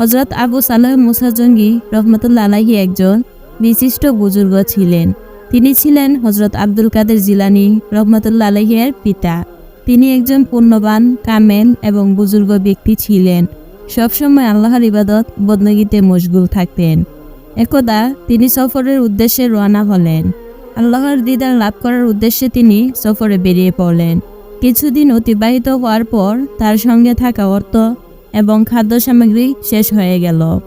হজরত আবু সালাহ মুসা জঙ্গি রহমতুল্লা আলাহি একজন বিশিষ্ট বুজুর্গ ছিলেন। তিনি ছিলেন হজরত আব্দুল কাদের জিলানি রহমতুল্লা আলাহিয়ের পিতা। তিনি একজন পুণ্যবান, কামেল এবং বুজুর্গ ব্যক্তি ছিলেন। সবসময় আল্লাহর ইবাদত বদনগীতে মশগুল থাকতেন। একদা তিনি সফরের উদ্দেশ্যে রওনা হলেন। আল্লাহর দিদার লাভ করার উদ্দেশ্যে তিনি সফরে বেরিয়ে পড়লেন। কিছুদিন অতিবাহিত হওয়ার পর তার সঙ্গে থাকা অর্থ এবং খাদ্য সামগ্রী শেষ হয়ে গেল।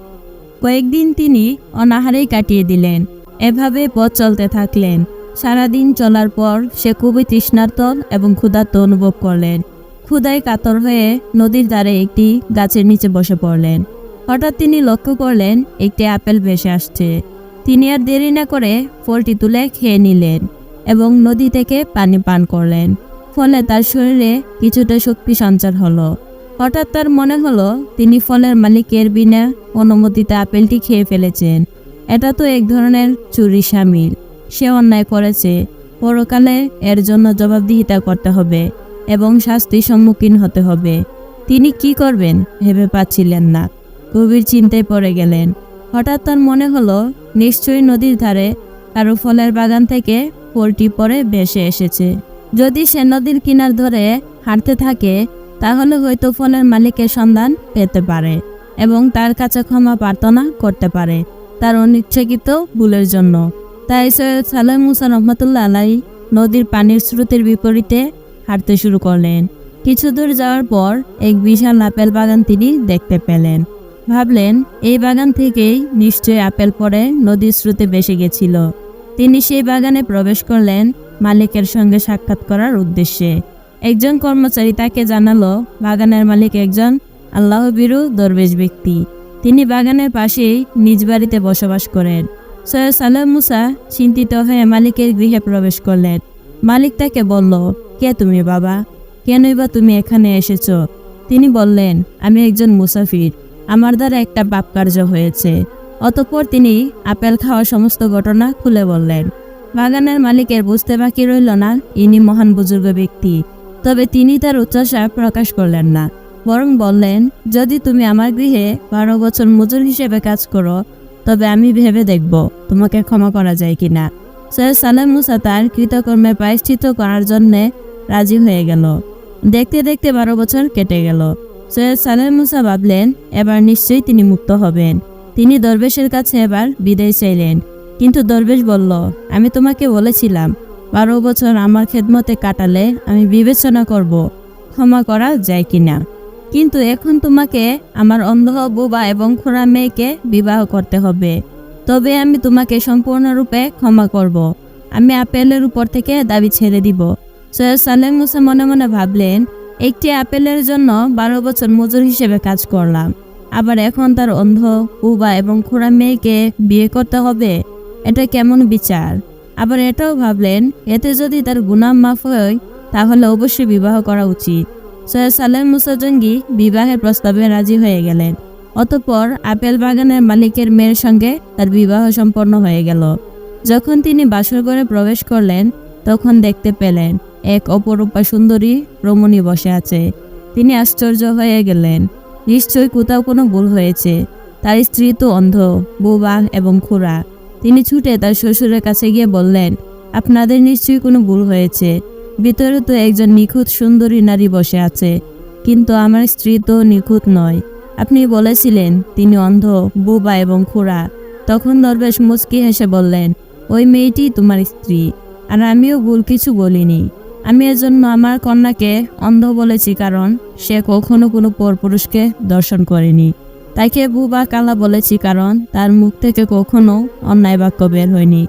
কয়েকদিন তিনি অনাহারেই কাটিয়ে দিলেন। এভাবে পথ চলতে থাকলেন। সারাদিন চলার পর সে খুবই তৃষ্ণার্ত এবং ক্ষুধার্ত অনুভব করলেন। ক্ষুধায় কাতর হয়ে নদীর ধারে একটি গাছের নিচে বসে পড়লেন। হঠাৎ তিনি লক্ষ্য করলেন, একটি আপেল ভেসে আসছে। তিনি আর দেরি না করে ফলটি তুলে খেয়ে নিলেন এবং নদী থেকে পানি পান করলেন। ফলে তার শরীরে কিছুটা শক্তি সঞ্চার হলো। হঠাৎ তার মনে হলো, তিনি ফলের মালিকের বিনা অনুমতিতে আপেলটি খেয়ে ফেলেছেন। এটা তো এক ধরনের চুরি সামিল। সে অন্যায় করেছে। পরকালে এর জন্য জবাবদিহিতা করতে হবে এবং শাস্তির সম্মুখীন হতে হবে। তিনি কি করবেন ভেবে পাচ্ছিলেন না। গভীর চিন্তায় পড়ে গেলেন। হঠাৎ তার মনে হলো, নিশ্চয়ই নদীর ধারে কারও ফলের বাগান থেকে ফলটি পরে ভেসে এসেছে। যদি সে নদীর কিনার ধরে হাঁটতে থাকে তাহলে হয়তো ফলের মালিকের সন্ধান পেতে পারে এবং তার কাছে ক্ষমা প্রার্থনা করতে পারে। তার অনিচ্ছাকৃত ভুলের জন্য। তাই সৈয়দ সালেহ মুসা রহমতুল্লাহ আলাই নদীর পানির স্রোতের বিপরীতে হাঁটতে শুরু করলেন। কিছু দূর যাওয়ার পর এক বিশাল আপেল বাগান তিনি দেখতে পেলেন। ভাবলেন, এই বাগান থেকেই নিশ্চয়ই আপেল পরে নদীর স্রোতে বেসে গেছিল। তিনি সেই বাগানে প্রবেশ করলেন মালিকের সঙ্গে সাক্ষাৎ করার উদ্দেশ্যে। একজন কর্মচারী তাকে জানালো, বাগানের মালিক একজন আল্লাহ বিরু দরবেশ ব্যক্তি। তিনি বাগানের পাশেই নিজ বাড়িতে বসবাস করেন। সৈয়দ সালেহ মুসা চিন্তিত হয়ে মালিকের গৃহে প্রবেশ করলেন। মালিক তাকে বলল, কে তুমি বাবা? কেনই বা তুমি এখানে এসেছ? তিনি বললেন, আমি একজন মুসাফির। আমার দ্বারা একটা পাপ কার্য হয়েছে। অতঃপর তিনি আপেল খাওয়ার সমস্ত ঘটনা খুলে বললেন। বাগানের মালিকের বুঝতে বাকি রইল না, ইনি মহান বুজুর্গ ব্যক্তি। তবে তিনি তার উচ্চাসা প্রকাশ করলেন না। বরং বললেন, যদি তুমি আমার গৃহে বারো বছর মজুর হিসেবে কাজ করো, তবে আমি ভেবে দেখব তোমাকে ক্ষমা করা যায় কিনা। সৈয়দ সালেম মুসা তার কৃতকর্মে প্রায়শ্চিত করার জন্যে রাজি হয়ে গেল। দেখতে দেখতে বারো বছর কেটে গেল। সৈয়দ সালেম মুসা ভাবলেন, এবার নিশ্চয়ই তিনি মুক্ত হবেন। তিনি দরবেশের কাছে এবার বিদায় চাইলেন। কিন্তু দরবেশ বলল, আমি তোমাকে বলেছিলাম বারো বছর আমার খেদমতে কাটালে আমি বিবেচনা করব, ক্ষমা করা যায় কিনা। কিন্তু এখন তোমাকে আমার অন্ধ বোবা এবং খোড়া মেয়েকে বিবাহ করতে হবে। তবে আমি তোমাকে সম্পূর্ণরূপে ক্ষমা করব। আমি আপেলের উপর থেকে দাবি ছেড়ে দিব। সৈয়দ সালেম মুসা মনে মনে ভাবলেন, একটি আপেলের জন্য বারো বছর মজুর হিসেবে কাজ করলাম। আবার এখন তার অন্ধ উবা এবং খোড়া মেয়েকে বিয়ে করতে হবে? এটা কেমন বিচার? আবার এটাও ভাবলেন, এতে যদি তার গুনাম মাফ হয়, তাহলে অবশ্যই বিবাহ করা উচিত। সৈয়দ সালেম মুসা জঙ্গি বিবাহের প্রস্তাবে রাজি হয়ে গেলেন। অতঃপর আপেল বাগানের মালিকের মেয়ের সঙ্গে তার বিবাহ সম্পন্ন হয়ে গেল। যখন তিনি বাসর ঘরে প্রবেশ করলেন, তখন দেখতে পেলেন, এক অপরূপা সুন্দরী রমণী বসে আছে। তিনি আশ্চর্য হয়ে গেলেন, নিশ্চয়ই কোথাও কোনো ভুল হয়েছে। তার স্ত্রী তো অন্ধ বোবা এবং খুড়া। তিনি ছুটে তার শ্বশুরের কাছে গিয়ে বললেন, আপনাদের নিশ্চয়ই কোনো ভুল হয়েছে। ভিতরে তো একজন নিখুঁত সুন্দরী নারী বসে আছে। কিন্তু আমার স্ত্রী তো নিখুঁত নয়। আপনি বলেছিলেন তিনি অন্ধ, বোবা এবং খুড়া। তখন দরবেশ মুচকি হেসে বললেন, ওই মেয়েটি তোমার স্ত্রী। আর আমিও ভুল কিছু বলিনি। আমি এজন্য আমার কন্যাকে অন্ধ বলেছি কারণ সে কখনো কোনো পরপুরুষকে দর্শন করেনি। তাকে বুবা কালা বলেছি কারণ তার মুখ থেকে কখনো অন্যায় বাক্য বের হয়নি।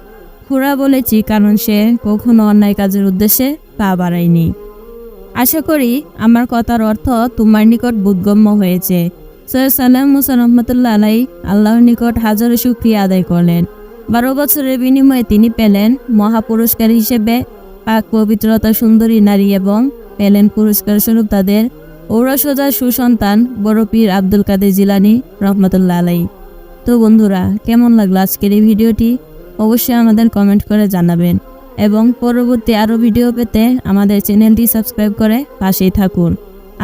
খুড়া বলেছি কারণ সে কখনো অন্যায় কাজের উদ্দেশ্যে পা বাড়ায়নি। আশা করি আমার কথার অর্থ তোমার নিকট বোধগম্য হয়েছে। সৈয়দ সালাম মুসা রহমতুল্লাহ আলাই আল্লাহর নিকট হাজারো শুক্রিয়া আদায় করলেন। বারো বছরের বিনিময়ে তিনি পেলেন মহাপুরস্কার হিসেবে পাক পবিত্রতা সুন্দরী নারী এবং পেলেন পুরস্কার স্বরূপ তাদের ঔরসোজা সুসন্তান বড় পীর আব্দুল কাদের জিলানি রহমতুল্লাহ আলাই তো বন্ধুরা, কেমন লাগল আজকের এই ভিডিওটি? অবশ্যই আমাদের কমেন্ট করে জানাবেন এবং পরবর্তী আরও ভিডিও পেতে আমাদের চ্যানেলটি সাবস্ক্রাইব করে পাশেই থাকুন।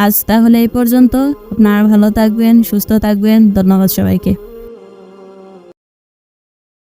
আজ তাহলে এই পর্যন্ত। আপনারা ভালো থাকবেন, সুস্থ থাকবেন। ধন্যবাদ সবাইকে।